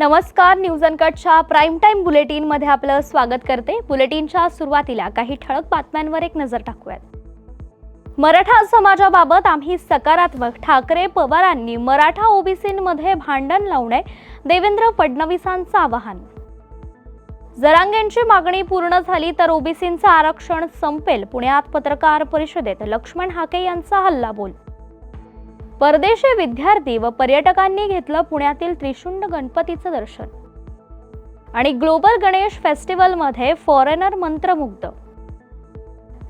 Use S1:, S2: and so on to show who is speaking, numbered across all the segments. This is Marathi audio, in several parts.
S1: नमस्कार न्यूज अनकटच्या प्राईम टाईम बुलेटिनमध्ये आपलं स्वागत करते. बुलेटिनच्या सुरुवातीला काही ठळक बातम्यांवर एक नजर टाकूयात. मराठा समाजाबाबत आम्ही सकारात्मक ठाकरे पवारांनी मराठा ओबीसीमध्ये भांडण लावू नये देवेंद्र फडणवीसांचं आवाहन. जरांगेंची मागणी पूर्ण झाली तर ओबीसींचं आरक्षण संपेल. पुण्यात पत्रकार परिषदेत लक्ष्मण हाके यांचा हल्लाबोल. परदेशी विद्यार्थी व पर्यटकांनी घेतलं पुण्यातील त्रिशुंड गणपतीचं दर्शन. आणि ग्लोबल गणेश फेस्टिवलमध्ये फॉरेनर मंत्रमुग्ध.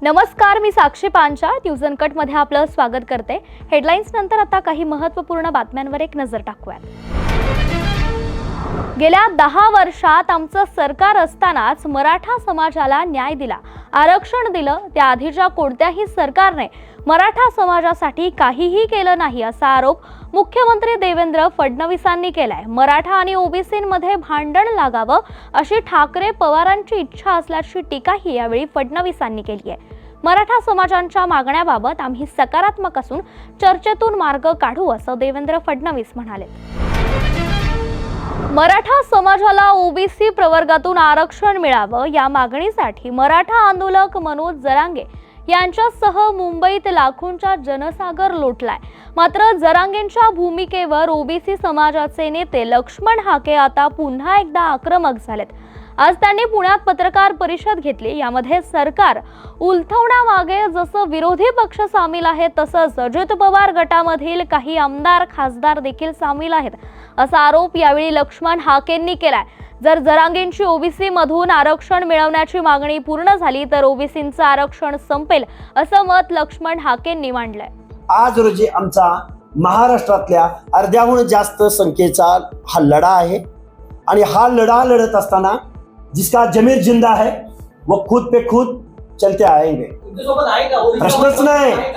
S1: नमस्कार मी साक्षी पांचा न्यूजमध्ये आपलं स्वागत करते. हेडलाईन्स नंतर आता काही महत्त्वपूर्ण बातम्यांवर एक नजर टाकूयात. गेल्या दहा वर्षात आमचं सरकार असतानाच मराठा समाजाला न्याय दिला. आरक्षण दिलं त्या आधीच्या कोणत्याही सरकारने मराठा समाजासाठी काहीही केलं नाही असा आरोप मुख्यमंत्री देवेंद्र फडणवीसांनी केलाय. मराठा आणि ओबीसीमध्ये भांडण लागावं अशी ठाकरे पवारांची इच्छा असल्याची टीकाही यावेळी फडणवीसांनी केली आहे. मराठा समाजांच्या मागण्याबाबत आम्ही सकारात्मक असून चर्चेतून मार्ग काढू असं देवेंद्र फडणवीस म्हणाले मराठा समाजाला ओबीसी प्रवर्गातून आरक्षण मिळावं या मागणीसाठी मराठा आंदोलक मनोज जरांगे यांच्यासह मुंबईत लाखोंचा जनसागर लोटलाय. मात्र जरांगेंच्या भूमिकेवर ओबीसी समाजाचे नेते लक्ष्मण हाके आता पुन्हा एकदा आक्रमक झालेत. आज त्यांनी पुण्यात पत्रकार परिषद घेतली. यामध्ये सरकार उलथवण्यामागे जसं विरोधी पक्ष सामील आहेत तसंच अजित पवार गटामधील काही आमदार खासदार देखील सामील आहेत. असा आरोप यावेळी लक्ष्मण हाकेंनी केलाय. जर जरांगेंची ओबीसी मधून आरक्षण मिळवण्याची मागणी पूर्ण झाली तर ओबीसींचं आरक्षण संपेल असं मत लक्ष्मण हाकेंनी मांडलंय.
S2: आज रोजी आमचा महाराष्ट्रातल्या अर्ध्याहून जास्त संख्येचा हा लढा आहे. आणि हा लढा लढत असताना जिसका जमीर जिंदा है वो खुद पे खुद चलते आएंगे.
S3: आहे
S2: प्रश्नच नाही.
S3: आहे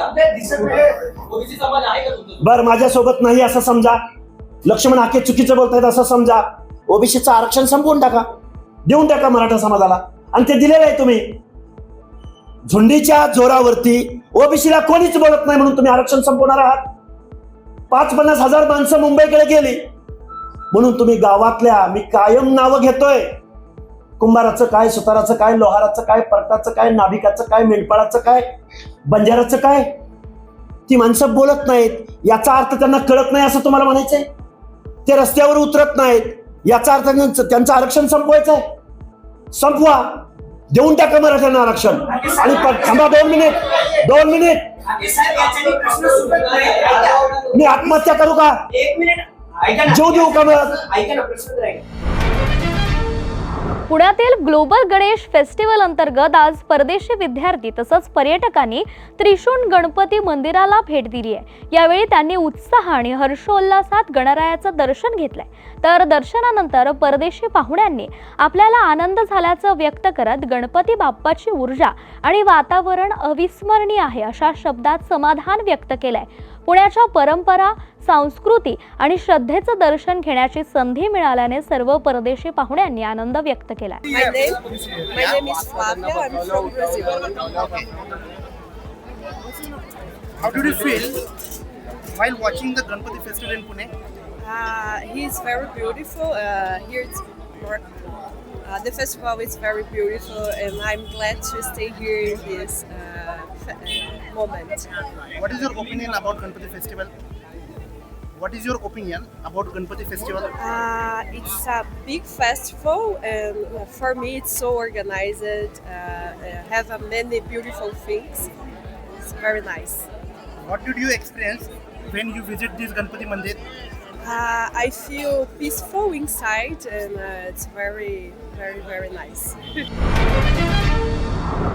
S3: आहे
S2: बर माझ्यासोबत नाही असं समजा. लक्ष्मण आके चुकीचं बोलतायत असं समजा. ओबीसीचं आरक्षण संपवून टाका. देऊन टाका मराठा समाजाला. आणि ते दिलेलं आहे तुम्ही. झुंडीच्या जोरावरती ओबीसीला कोणीच बोलत नाही म्हणून तुम्ही आरक्षण संपवणार आहात. पाच पन्नास हजार माणसं मुंबईकडे गेली. म्हणून तुम्ही गावातल्या मी कायम नावं घेतोय. कुंभाराचं काय सुताराचं काय लोहाराचं काय परटाचं काय नाभिकाचं काय मेंढपाळाचं काय बंजाराचं काय? ती माणसं बोलत नाहीत. याचा अर्थ त्यांना कळत नाही असं तुम्हाला म्हणायचंय? ते रस्त्यावर उतरत नाहीत. याचा अर्थ त्यांचं- आरक्षण संपवायचं आहे संपवा. देऊन टाका मराठ्यांना आरक्षण. आणि थांबा दोन मिनिट. दोन मिनिट. मी आत्महत्या करू का? जीव देऊ का मग?
S1: पुण्यातील ग्लोबल गणेश फेस्टिवल अंतर्गत आज परदेशी विद्यार्थी तसंच पर्यटकांनी त्रिशूण गणपती मंदिराला भेट दिली आहे. यावेळी त्यांनी उत्साह आणि हर्षोल्लासात गणरायाचं दर्शन घेतलंय. तर दर्शनानंतर परदेशी पाहुण्यांनी आपल्याला आनंद झाल्याचं व्यक्त करत गणपती बाप्पाची ऊर्जा आणि वातावरण अविस्मरणीय आहे अशा शब्दात समाधान व्यक्त केलंय. पुण्याच्या परंपरा सांस्कृती आणि श्रद्धेचं दर्शन घेण्याची संधी मिळाल्याने सर्व परदेशी पाहुण्यांनी आनंद व्यक्त केला
S4: uh, uh, uh, the festival is very beautiful and I'm glad to stay here in this uh, moment.
S5: What is your opinion about Ganpati festival? What is your opinion about Ganpati festival?
S4: Uh, it's a big festival, and for me, it's so organized. Uh, uh, have uh, many beautiful things. It's very nice.
S5: What did you experience when you visit this Ganpati Mandir?
S4: Uh, I feel peaceful inside, and uh, it's very, very, very nice.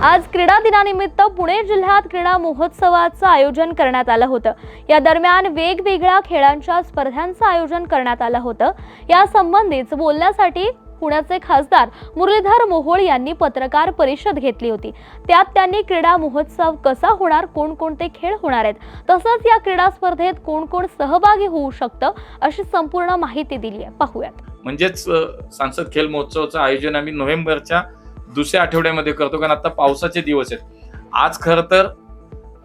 S1: आज क्रीडा दिनानिमित्त पुणे जिल्ह्यात क्रीडा महोत्सवाचं आयोजन करण्यात आलं होतं. या दरम्यान वेगवेगळ्या खेळांच्या स्पर्धांचं आयोजन करण्यात आलं होतं. या संबंधीच बोलण्यासाठी पुण्याचे खासदार मुरलीधर मोहोळ यांनी पत्रकार परिषद घेतली होती. त्यात त्यांनी क्रीडा महोत्सव कसा होणार कोणकोणते खेळ होणार आहेत तसंच या क्रीडा स्पर्धेत कोण कोण सहभागी होऊ शकतं अशी संपूर्ण माहिती दिली आहे पाहूयात.
S6: म्हणजेच सांसद खेल महोत्सवाचं आयोजन आम्ही नोव्हेंबरच्या दुसऱ्या आठवड्यामध्ये करतो कारण आता पावसाचे दिवस आहेत. आज खरं तर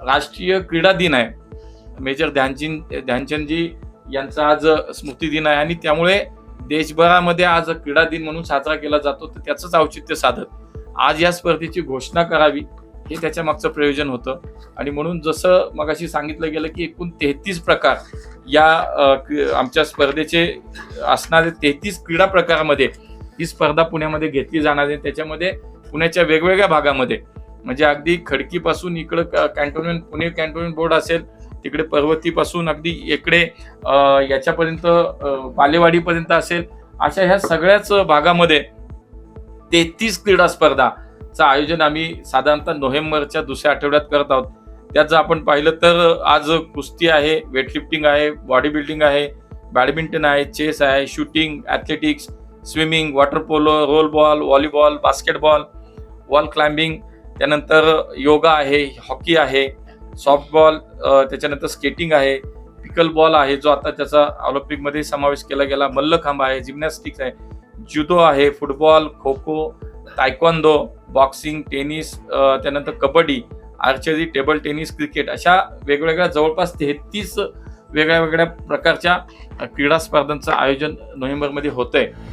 S6: राष्ट्रीय क्रीडा दिन आहे. मेजर ध्यानचंद ध्यानचंदजी यांचा आज स्मृती दिन आहे आणि त्यामुळे देशभरामध्ये आज क्रीडा दिन म्हणून साजरा केला जातो तर त्याचंच औचित्य साधत. आज या स्पर्धेची घोषणा करावी हे त्याच्या मागचं प्रयोजन होतं. आणि म्हणून जसं मगाशी सांगितलं गेलं की एकूण तेहतीस प्रकार या आमच्या स्पर्धेचे असणारे तेहतीस क्रीडा प्रकारामध्ये ही स्पर्धा पुण्यामध्ये घेतली जाणार आहे. त्याच्यामध्ये पुण्याच्या वेगवेगळ्या भागामध्ये. म्हणजे अगदी खडकीपासून इकडं क- कॅन्टोन्मेंट पुणे कॅन्टोन्मेंट बोर्ड असेल तिकडे पर्वतीपासून अगदी इकडे याच्यापर्यंत बालेवाडीपर्यंत असेल अशा ह्या सगळ्याच भागामध्ये तेहतीस क्रीडा स्पर्धाचं आयोजन आम्ही साधारणतः नोव्हेंबरच्या दुसऱ्या आठवड्यात करत आहोत. त्यात जर आपण पाहिलं तर आज कुस्ती आहे वेटलिफ्टिंग आहे बॉडी बिल्डिंग आहे बॅडमिंटन आहे चेस आहे shooting athletics swimming water polo roll ball volleyball basketball wall climbing त्यानंतर योगा आहे हॉकी आहे सॉफ्टबॉल त्याच्यानंतर स्केटिंग आहे पिकल बॉल आहे जो आता त्याचा ऑलिम्पिकमध्ये समावेश केला गेला मल्लखांब आहे जिम्नॅस्टिक्स आहे जुदो आहे football kho kho taekwondo boxing tennis त्यानंतर kabaddi archery table tennis cricket अशा वेगवेगळ्या जवळपास तेहतीस वेगळ्या वेगळ्या प्रकारच्या क्रीडा स्पर्धांचं आयोजन नोव्हेंबरमध्ये होतं आहे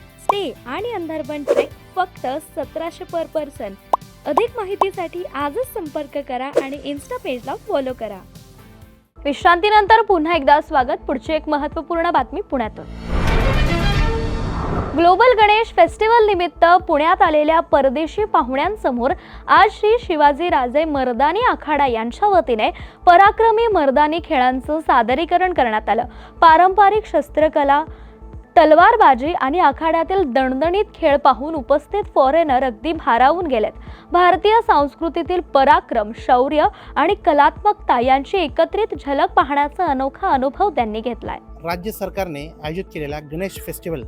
S1: स्टे आणि अंधारबन ट्रेक फक्त सतराशे पर पर्सन. अधिक माहितीसाठी आजच संपर्क करा आणि इन्स्टा पेजला फॉलो करा. विश्रांतीनंतर पुन्हा एकदा स्वागत. पुढची एक महत्त्वपूर्ण बातमी पुण्यातून. ग्लोबल गणेश फेस्टिवल निमित्त पुण्यात आलेल्या परदेशी पाहुण्यांसमोर आज श्री शिवाजीराजे मर्दानी आखाडा यांच्या वतीने पराक्रमी मर्दानी खेळांचं सादरीकरण करण्यात आलं. पारंपरिक शस्त्रकला तलवारबाजी आणि आखाड्यातील दणदणीत खेळ पाहून उपस्थित फॉरेनर अगदी भारावून गेलेत. भारतीय संस्कृतीतील पराक्रम शौर्य आणि कलात्मकता यांची एकत्रित झलक पाहण्याचा अनोखा अनुभव त्यांनी घेतलाय.
S5: राज्य सरकारने आयोजित केलेला गणेश फेस्टिवल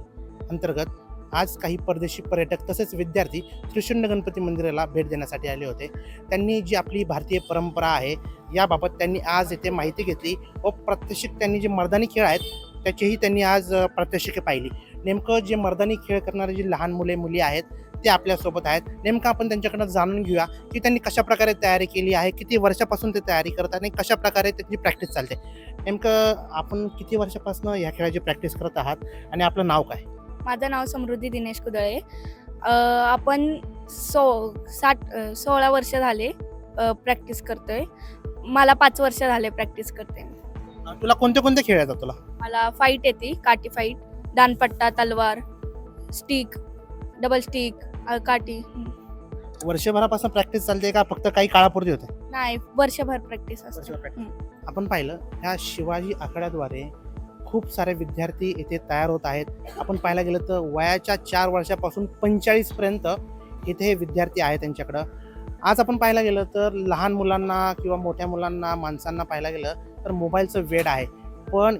S5: अंतर्गत आज काही परदेशी पर्यटक तसेच विद्यार्थी त्रिशुंड गणपती मंदिराला भेट देण्यासाठी आले होते. त्यांनी जी आपली भारतीय परंपरा आहे याबाबत त्यांनी आज येथे माहिती घेतली व प्रात्यक्षिक त्यांनी जे मर्दानी खेळ आहेत त्याचीही त्यांनी आज प्रात्यक्षिके पाहिली. नेमकं जे मर्दानी खेळ करणारे जे लहान मुले मुली आहेत ते आपल्यासोबत आहेत. नेमकं आपण त्यांच्याकडनं जाणून घेऊया की त्यांनी कशा प्रकारे तयारी केली आहे किती वर्षापासून ते तयारी करतात आणि कशा प्रकारे त्यांची प्रॅक्टिस चालते. नेमकं आपण किती वर्षापासून ह्या खेळाची प्रॅक्टिस करत आहात आणि आपलं नाव काय?
S7: माझं नाव समृद्धी दिनेश कुदळे. आपण सो साठ सोळा वर्ष झाले प्रॅक्टिस करतोय. मला पाच वर्ष झाले प्रॅक्टिस करते
S5: तुला कोणते कोणते खेळ येतात तुला?
S7: मला फाईट येते काठी फाईट दानपट्टा तलवार स्टिक डबल स्टिक अ, काठी.
S5: वर्षभरापासून प्रॅक्टिस चालते का? फक्त काही काळापुरती होते?
S7: नाही वर्षभर प्रॅक्टिस असते.
S5: वर्षभर practice. आपण पाहिलं ह्या शिवाजी आखाड्याद्वारे खूप सारे विद्यार्थी येथे तयार होत आहेत. आपण पाहायला गेलं तर वयाच्या चार वर्षापासून पंचेचाळीसपर्यंत इथे हे विद्यार्थी आहेत त्यांच्याकडं. आज आपण पाहायला गेलं तर लहान मुलांना किंवा मोठ्या मुलांना माणसांना पाहायला गेलं तर मोबाईलचं वेड आहे. पण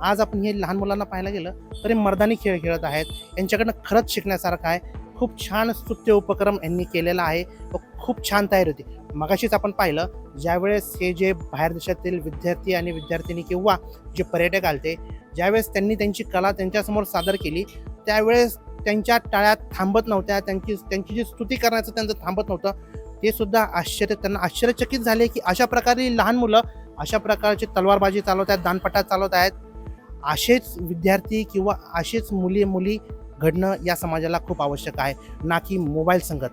S5: आज आपण हे लहान मुलांना पाहायला गेलं तर हे मर्दानी खेळ खेळत आहेत. यांच्याकडनं खरंच शिकण्यासारखं आहे. खूप छान स्तुत्य उपक्रम यांनी केलेला आहे व खूप छान तयारी होती. मगाशीच आपण पाहिलं ज्यावेळेस हे जे बाहेर देशातील विद्यार्थी आणि विद्यार्थिनी किंवा जे पर्यटक आलते ज्यावेळेस त्यांनी त्यांची कला त्यांच्यासमोर सादर केली त्यावेळेस त्यांच्या टाळ्यात थांबत नव्हत्या. त्यांची त्यांची जी स्तुती करण्याचं त्यांचं थांबत नव्हतं. ते सुद्धा आश्चर्य त्यांना आश्चर्यचकित झाले की अशा प्रकारे लहान मुलं अशा प्रकारची तलवारबाजी चालवत आहेत दानपटा चालवत आहेत असेच विद्यार्थी किंवा असेच मुली मुली घडणं या समाजाला खूप आवश्यक आहे. ना की मोबाईल संगत.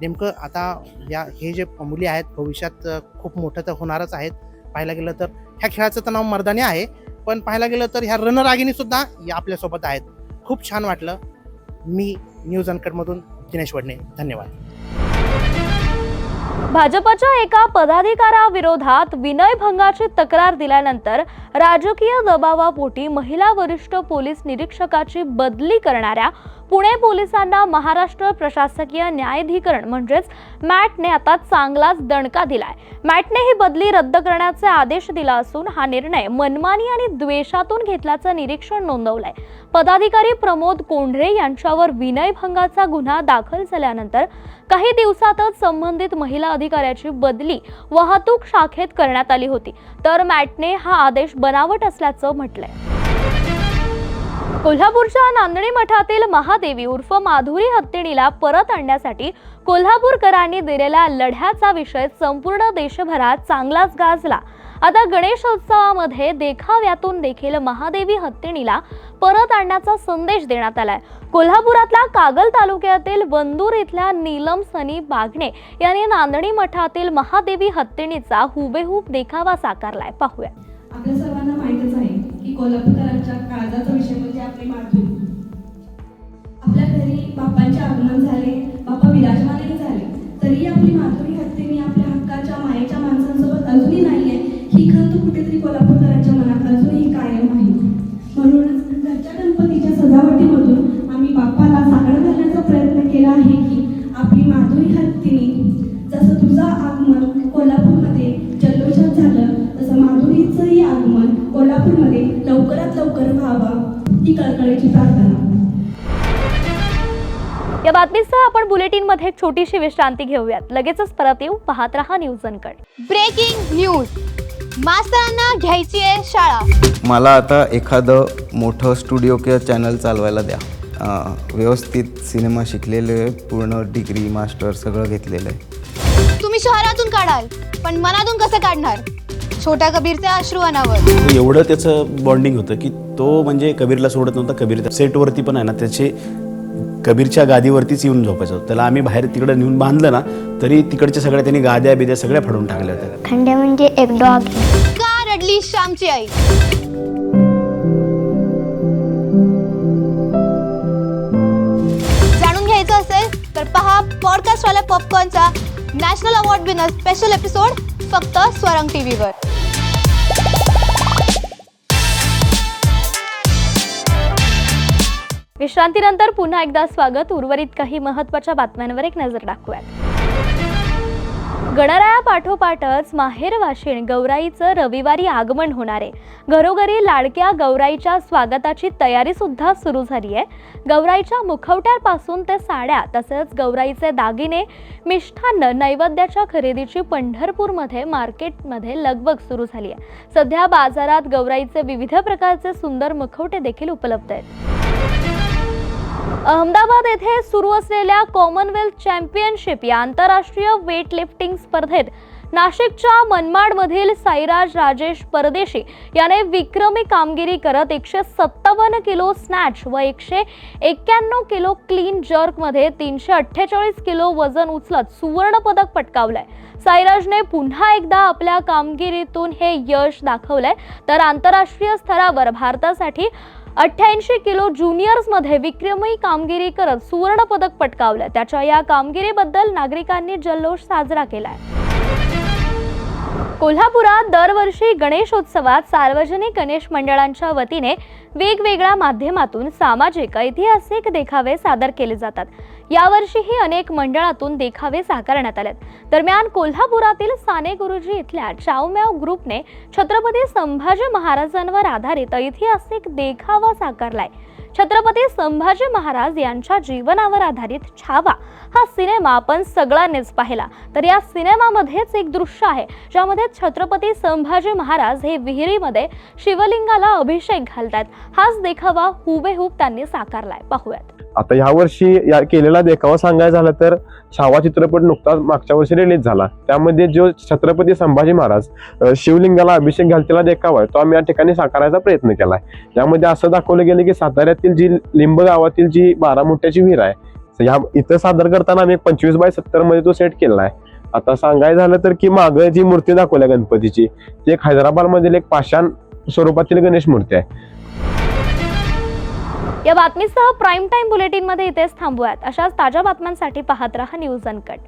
S5: नेमकं आता या हे जे मुली आहेत भविष्यात खूप मोठं तर होणारच आहेत. पाहायला गेलं तर ह्या खेळाचं तर नाव मर्दानी आहे पण पाहायला गेलं तर ह्या रणरागिणीसुद्धा या आपल्यासोबत आहेत. खूप छान वाटलं. मी न्यूज अनकटमधून दिनेश वडणे. धन्यवाद.
S1: भाजपच्या एका पदाधिकाराविरोधात विनयभंगाची तक्रार दिल्यानंतर राजकीय दबावापोटी महिला वरिष्ठ पोलीस निरीक्षकाची बदली करणाऱ्या पुणे पोलिसांना महाराष्ट्र प्रशासकीय न्यायाधिकरण म्हणजेच मॅटने आता चांगलाच दणका दिलाय. मॅटने ही बदली रद्द करण्याचे आदेश दिला असून हा निर्णय मनमानी आणि द्वेषातून घेतल्याचं निरीक्षण नोंदवलंय. पदाधिकारी प्रमोद कोंढरे यांच्यावर विनयभंगाचा गुन्हा दाखल झाल्यानंतर काही दिवसातच संबंधित महिला अधिकाऱ्याची बदली वाहतूक शाखेत करण्यात आली होती. तर मॅटने हा आदेश बनावट असल्याचं म्हटलंय. कोल्हापूरच्या नांदणी मठातील महादेवी उर्फ माधुरी हत्तीणीला परत आणण्यासाठी कोल्हापूरकरांनी दिलेल्या लढ्याचा विषय संपूर्ण देशभरात चांगलाच गाजला. आता गणेशोत्सवामध्ये देखाव्यातून देखील महादेवी हत्तीणीला परत आणण्याचा संदेश देण्यात आलाय. कोल्हापुरातल्या कागल तालुक्यातील बंदूर इथल्या नीलम सनी बागणे यांनी नांदणी मठातील महादेवी हत्तीणीचा हुबेहूब देखावा साकारलाय. पाहूया.
S8: आपल्या सर्वांना माहीतच आहे की कोल्हापूरकरांच्या काळजाचा विषय आपली मातृ आपल्या घरी बापांचे आगमन झाले बापा विराजमानही झाले. तरी आपली माधुरी हत्तीने आपल्या हक्काच्या मायेच्या माणसांसोबत अजूनही नाहीये. ही खंत कुठेतरी कोल्हापूरकरांच्या मनात अजूनही कायम आहे. म्हणूनच घरच्या गणपतीच्या सजावटीमधून आम्ही बाप्पाला साकडं घालण्याचा प्रयत्न केला आहे की आपली माधुरी हत्तीने जसं तुझा आगमन
S1: बातमीसह आपण बुलेटिनमध्ये एक छोटीशी विश्रांती घेऊयात. लगेचच परत येऊ. पाहत रहा न्यूज अनकट.
S9: Breaking news. मास्तरांना घ्यायची आहे शाळा.
S10: मला आता एखादं मोठं स्टुडिओ किंवा चॅनल चालवायला द्या. अं, व्यवस्थित सिनेमा शिकलेले आहे, पूर्ण डिग्री मास्टर सगळं घेतलेलं आहे.
S9: तुम्ही शहरातून काढाल पण मनातून कसं काढणार? छोट्या कबीरचे अश्रू अनावर
S11: एवढं त्याचं बॉन्डिंग होतं की तो म्हणजे कबीरला सोडत नव्हता कबीर सेटवरती पण आहे ना त्याचे कबीरच्या गादीवरतीच येऊन झोपायचं. होतं त्याला आम्ही बाहेर तिकडं नेऊन बांधलं ना तरी तिकडच्या सगळ्या त्यांनी गाद्या बिद्या सगळ्या फाडून टाकल्या होत्या.
S9: खंडे म्हणजे एक डॉग. का रडली श्यामची आई? जाणून घ्यायचं असेल तर पहा पॉडकास्ट वाल्या पॉपकॉर्नचा national award winner special episode फक्त स्वरंग टीव्हीवर
S1: विश्रांतीनंतर पुन्हा एकदा स्वागत. उर्वरित काही महत्त्वाच्या बातम्यांवर एक नजर टाकूयात. गणराया पाठोपाठच माहेर वाशिण गौराईचं रविवारी आगमन होणार आहे. घरोघरी लाडक्या गौराईच्या स्वागताची तयारी सुद्धा सुरू झाली आहे. गौराईच्या मुखवट्यापासून ते साड्या तसंच गौराईचे दागिने मिष्ठान्न नैवेद्याच्या खरेदीची पंढरपूरमध्ये मार्केटमध्ये लगबग सुरू झाली आहे. सध्या बाजारात गौराईचे विविध प्रकारचे सुंदर मुखवटे देखील उपलब्ध आहेत. अहमदाबाद येथे सुरू असलेल्या कॉमनवेल्थ चॅम्पियनशिप या आंतरराष्ट्रीय वेट लिफ्टिंग स्पर्धेत नाशिकच्या मनमाडमधील साईराज राजेश परदेशी याने विक्रमी कामगिरी करत एकशे सत्तावन्न किलो स्नॅच व एकशे एक्क्याण्णव किलो क्लीन जर्कमध्ये तीनशे अठ्ठेचाळीस किलो वजन उचलत सुवर्णपदक पटकावलंय. साईराजने पुन्हा एकदा आपल्या कामगिरीतून हे यश दाखवलंय. तर आंतरराष्ट्रीय स्तरावर भारतासाठी अठ्ठ्याऐंशी किलो ज्युनियर्समध्ये विक्रमी कामगिरी करत सुवर्ण पदक पटकावलं. त्याच्या या कामगिरीबद्दल नागरिकांनी जल्लोष साजरा केलाय. कोल्हापुरात दरवर्षी गणेशोत्सवात सार्वजनिक गणेश मंडळांच्या वतीने वेगवेगळ्या माध्यमातून सामाजिक ऐतिहासिक देखावे सादर केले जातात. यावर्षीही अनेक मंडळातून देखावे साकारण्यात आलेत. दरम्यान कोल्हापुरातील साने गुरुजी इथल्या चावम्याव ग्रुपने छत्रपती संभाजी महाराजांवर आधारित ऐतिहासिक देखावा साकारलाय. छत्रपती संभाजी महाराज यांच्या जीवनावर आधारित छावा हा सिनेमा आपण सगळ्यांनीच पाहिला. तर या सिनेमामध्येच एक दृश्य आहे ज्यामध्ये छत्रपती संभाजी महाराज हे विहिरीमध्ये शिवलिंगाला अभिषेक घालतात हाच देखावा हुबेहूब त्यांनी साकारलाय. पाहूयात.
S12: आता ह्या वर्षी या केलेला देखावा सांगायचा झाला तर छावा चित्रपट नुकताच मागच्या वर्षी रिलीज झाला. त्यामध्ये जो छत्रपती संभाजी महाराज शिवलिंगाला अभिषेक घालतेला देखावा आहे तो आम्ही या ठिकाणी साकारायचा प्रयत्न केलाय. त्यामध्ये असं दाखवलं गेलं की साताऱ्यातील जी लिंब गावातील जी बारा मोठ्याची विहीर आहे ह्या इथं सादर करताना आम्ही पंचवीस बाय सत्तरमध्ये तो सेट केला आहे. आता सांगायचं झालं तर की मागं जी मूर्ती दाखवल्या गणपतीची ती एक हैदराबाद मधील एक पाषाण स्वरूपातील गणेश मूर्ती आहे.
S1: या बातमीसह प्राईम टाईम बुलेटिनमध्ये इथेच थांबूयात. अशाच ताज्या बातम्यांसाठी पाहत रहा न्यूज अनकट.